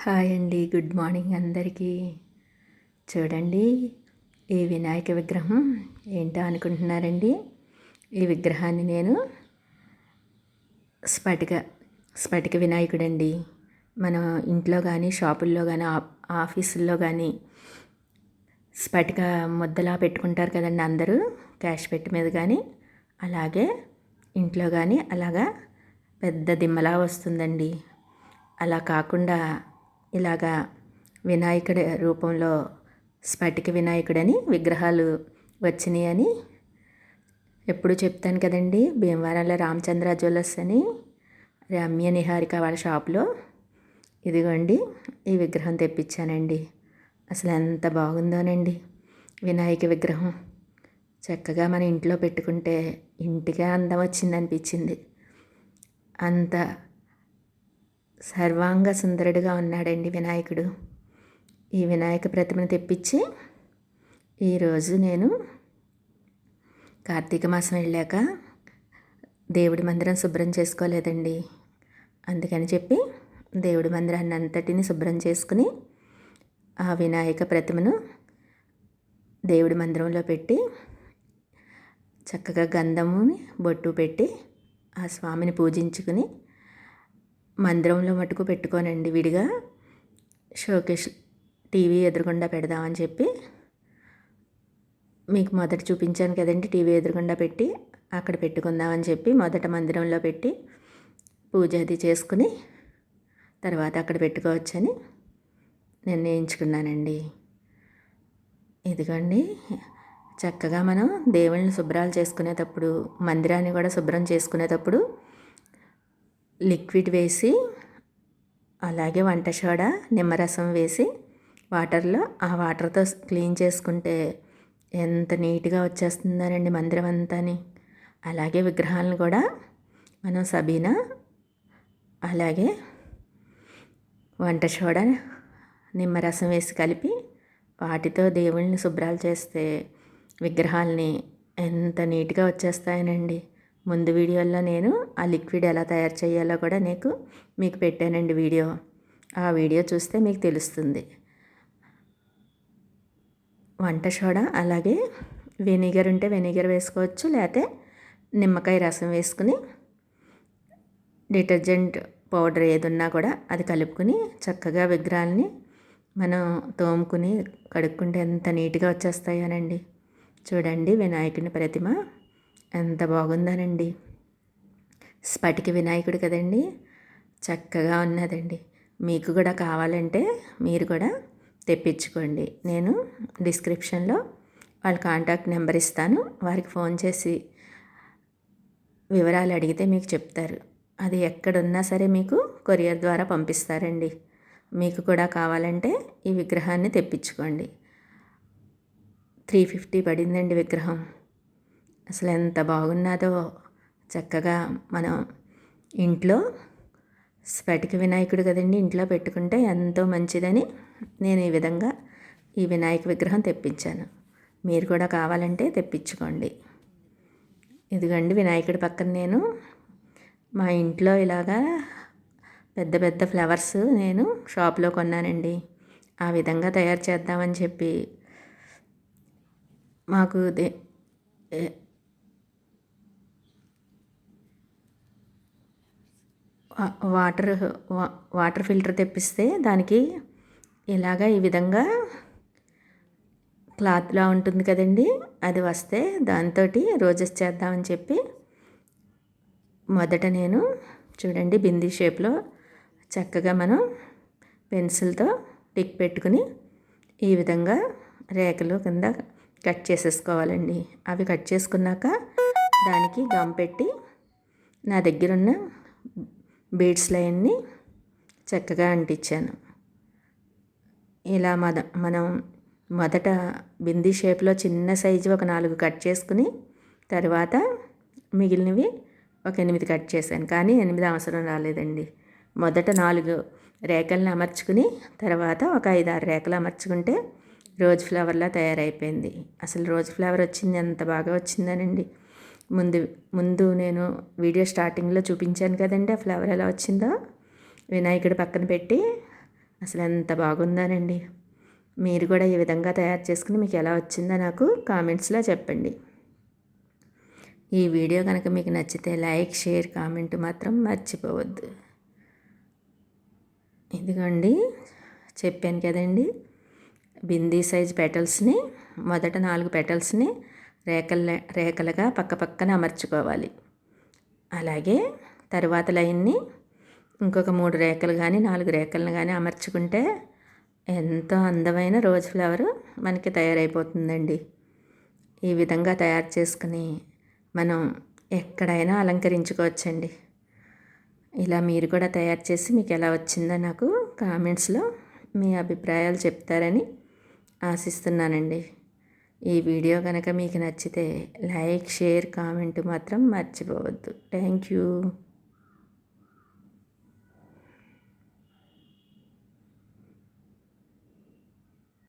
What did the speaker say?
Hi అండి good morning అందరికీ. చూడండి ఈ వినాయక విగ్రహం ఏంటో అనుకుంటున్నారండి? ఈ విగ్రహాన్ని నేను స్ఫటిక స్ఫటిక వినాయకుడండి. మనం ఇంట్లో కానీ షాపుల్లో కానీ ఆఫీసుల్లో కానీ స్ఫటిక ముద్దలా పెట్టుకుంటారు కదండి అందరూ క్యాష్ పెట్టి మీద కానీ అలాగే ఇంట్లో కానీ అలాగా పెద్ద దిమ్మలా వస్తుందండి. అలా కాకుండా ఇలాగా వినాయకుడి రూపంలో స్ఫటిక వినాయకుడని విగ్రహాలు వచ్చినాయి అని ఎప్పుడు చెప్తాను కదండి. భీమవరంలో రామచంద్ర జ్యువెలర్స్ అని రమ్య నిహారిక వాళ్ళ షాప్లో. ఇదిగోండి ఈ విగ్రహం తెప్పించానండి. అసలు ఎంత బాగుందోనండి. వినాయక విగ్రహం. చక్కగా మన ఇంట్లో పెట్టుకుంటే ఇంటికే అందం వచ్చింది అనిపించింది అంత సర్వాంగ సుందరుడిగా ఉన్నాడండి వినాయకుడు. ఈ వినాయక ప్రతిమను తెప్పించి ఈరోజు నేను కార్తీక మాసం వెళ్ళాక దేవుడి మందిరం శుభ్రం చేసుకోలేదండి. అందుకని చెప్పి దేవుడి మందిరాన్ని అంతటిని శుభ్రం చేసుకుని ఆ వినాయక ప్రతిమను దేవుడి మందిరంలో పెట్టి చక్కగా గంధముని బొట్టు పెట్టి ఆ స్వామిని పూజించుకుని మందిరంలో మటుకు పెట్టుకోనండి విడిగా. షోకేష్ టీవీ ఎదురుగుండా పెడదామని చెప్పి మీకు మొదట చూపించాను కదండి టీవీ ఎదురుగుండా పెట్టి అక్కడ పెట్టుకుందామని చెప్పి మొదట మందిరంలో పెట్టి పూజ అది చేసుకుని తర్వాత అక్కడ పెట్టుకోవచ్చని నిర్ణయించుకున్నానండి. ఇదిగోండి చక్కగా మనం దేవుళ్ళని శుభ్రాలు చేసుకునేటప్పుడు మందిరాన్ని కూడా శుభ్రం చేసుకునేటప్పుడు లిక్విడ్ వేసి అలాగే వంట సోడా నిమ్మరసం వేసి వాటర్లో ఆ వాటర్తో క్లీన్ చేసుకుంటే ఎంత నీట్గా వచ్చేస్తుందనండి మందిరం అంతాని. అలాగే విగ్రహాలను కూడా మనం సబీనా అలాగే వంట సోడా నిమ్మరసం వేసి కలిపి వాటితో దేవుళ్ళని శుభ్రాలు చేస్తే విగ్రహాలని ఎంత నీట్గా వచ్చేస్తాయనండి. ముందు వీడియోలో నేను ఆ లిక్విడ్ ఎలా తయారు చేయాలో కూడా నీకు మీకు పెట్టానండి వీడియో. ఆ వీడియో చూస్తే మీకు తెలుస్తుంది. వంట సోడా అలాగే వెనిగర్ ఉంటే వెనిగర్ వేసుకోవచ్చు లేకపోతే నిమ్మకాయ రసం వేసుకుని డిటర్జెంట్ పౌడర్ ఏదున్నా కూడా అది కలుపుకుని చక్కగా విగ్రహాలని మనం తోముకుని కడుక్కుంటే ఎంత నీట్గా వచ్చేస్తాయోనండి. చూడండి వినాయకుని ప్రతిమ. ఎంత బాగుందనండి. స్ఫటిక వినాయకుడు కదండి. చక్కగా ఉన్నదండి. మీకు కూడా కావాలంటే మీరు కూడా తెప్పించుకోండి. నేను డిస్క్రిప్షన్లో వాళ్ళ కాంటాక్ట్ నెంబర్ ఇస్తాను. వారికి ఫోన్ చేసి వివరాలు అడిగితే మీకు చెప్తారు. అది ఎక్కడున్నా సరే మీకు కొరియర్ ద్వారా పంపిస్తారండి. మీకు కూడా కావాలంటే ఈ విగ్రహాన్ని తెప్పించుకోండి. త్రీ ఫిఫ్టీ పడిందండి విగ్రహం. అసలు ఎంత బాగున్నదో. చక్కగా మనం ఇంట్లో స్ఫటిక వినాయకుడు కదండి ఇంట్లో పెట్టుకుంటే ఎంతో మంచిదని నేను ఈ విధంగా ఈ వినాయక విగ్రహం తెప్పించాను. మీరు కూడా కావాలంటే తెప్పించుకోండి. ఇదిగండి వినాయకుడి పక్కన నేను మా ఇంట్లో ఇలాగా పెద్ద పెద్ద ఫ్లవర్స్ నేను షాప్లో కొన్నానండి. ఆ విధంగా తయారు చేద్దామని చెప్పి మాకు వాటర్ వాటర్ ఫిల్టర్ తెప్పిస్తే దానికి ఇలాగ ఈ విధంగా క్లాత్లా ఉంటుంది కదండి అది వస్తే దాంతో రోజెస్ చేద్దామని చెప్పి మొదట నేను చూడండి బిందీ షేప్లో చక్కగా మనం పెన్సిల్తో టిక్ పెట్టుకుని ఈ విధంగా రేఖలు కింద కట్ చేసేసుకోవాలండి. అవి కట్ చేసుకున్నాక దానికి గమ్ పెట్టి నా దగ్గరున్న బీడ్స్ లైన్ని చక్కగా అంటించాను. ఇలా మద మనం మొదట బిందీ షేప్లో చిన్న సైజు ఒక నాలుగు కట్ చేసుకుని తర్వాత మిగిలినవి ఒక ఎనిమిది కట్ చేశాను. కానీ ఎనిమిది అవసరం రాలేదండి. మొదట నాలుగు రేఖలను అమర్చుకుని తర్వాత ఒక ఐదు ఆరు రేఖలు అమర్చుకుంటే రోజ్ ఫ్లవర్లా తయారైపోయింది. అసలు రోజ్ ఫ్లవర్ వచ్చింది ఎంత బాగా వచ్చిందనండి. ముందు ముందు నేను వీడియో స్టార్టింగ్లో చూపించాను కదండి ఆ ఫ్లవర్ ఎలా వచ్చిందో. వినాయకుడి పక్కన పెట్టి అసలు ఎంత బాగుందానండి. మీరు కూడా ఈ విధంగా తయారు చేసుకుని మీకు ఎలా వచ్చిందో నాకు కామెంట్స్లో చెప్పండి. ఈ వీడియో కనుక మీకు నచ్చితే లైక్ షేర్ కామెంట్ మాత్రం మర్చిపోవద్దు. ఇదిగోండి చెప్పాను కదండి బిందీ సైజ్ పెటల్స్ని మొదట నాలుగు పెటల్స్ని రేఖల రేకలుగా పక్క పక్కన అమర్చుకోవాలి. అలాగే తర్వాత లైన్ని ఇంకొక మూడు రేఖలు కానీ నాలుగు రేఖలను కానీ అమర్చుకుంటే ఎంతో అందమైన రోజ్ ఫ్లవర్ మనకి తయారైపోతుందండి. ఈ విధంగా తయారు చేసుకుని మనం ఎక్కడైనా అలంకరించుకోవచ్చండి. ఇలా మీరు కూడా తయారు చేసి మీకు ఎలా వచ్చిందో నాకు కామెంట్స్లో మీ అభిప్రాయాలు చెప్తారని ఆశిస్తున్నానండి. ఈ వీడియో కనుక మీకు నచ్చితే లైక్ షేర్ కామెంట్ మాత్రం మర్చిపోవద్దు. Thank you.